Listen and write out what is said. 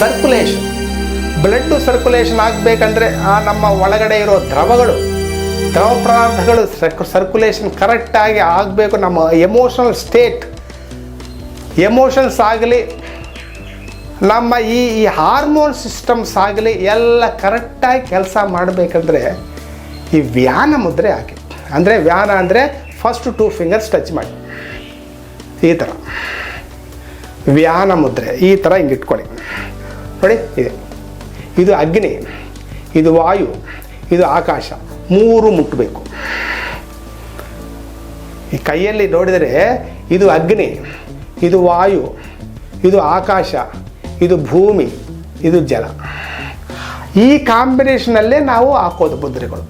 Circulation blood circulation ಆಗಬೇಕಂದ್ರೆ ಆ ನಮ್ಮ ಒಳಗಡೆ ಇರೋ ದ್ರವಗಳು, ದ್ರವ ಪದಾರ್ಥಗಳು ಸರ್ಕ್ಯುಲೇಷನ್ ಕರೆಕ್ಟಾಗಿ ಆಗಬೇಕು. ನಮ್ಮ ಎಮೋಷನಲ್ ಸ್ಟೇಟ್ ಎಮೋಷನ್ಸ್ ಆಗಲಿ, ನಮ್ಮ ಈ ಈ ಹಾರ್ಮೋನ್ ಸಿಸ್ಟಮ್ಸ್ ಆಗಲಿ ಎಲ್ಲ ಕರೆಕ್ಟಾಗಿ ಕೆಲಸ ಮಾಡಬೇಕಂದ್ರೆ ಈ ವ್ಯಾನ ಮುದ್ರೆ ಹಾಕಿ ಅಂದರೆ ವ್ಯಾನ ಅಂದರೆ ಫಸ್ಟ್ ಟೂ ಫಿಂಗರ್ಸ್ ಟಚ್ ಮಾಡಿ. ಈ ಥರ ವ್ಯಾನ ಮುದ್ರೆ, ಈ ಥರ ಹಿಂಗೆ ಇಟ್ಕೊಳ್ಳಿ. ನೋಡಿ, ಇದೆ. ಇದು ಅಗ್ನಿ, ಇದು ವಾಯು, ಇದು ಆಕಾಶ, ಮೂರು ಮುಟ್ಟಬೇಕು ಈ ಕೈಯಲ್ಲಿ ನೋಡಿದರೆ ಇದು ಅಗ್ನಿ, ಇದು ವಾಯು, ಇದು ಆಕಾಶ, ಇದು ಭೂಮಿ, ಇದು ಜಲ. ಈ ಕಾಂಬಿನೇಷನಲ್ಲೇ ನಾವು ಹಾಕೋದು ಮುದ್ರೆಗಳು.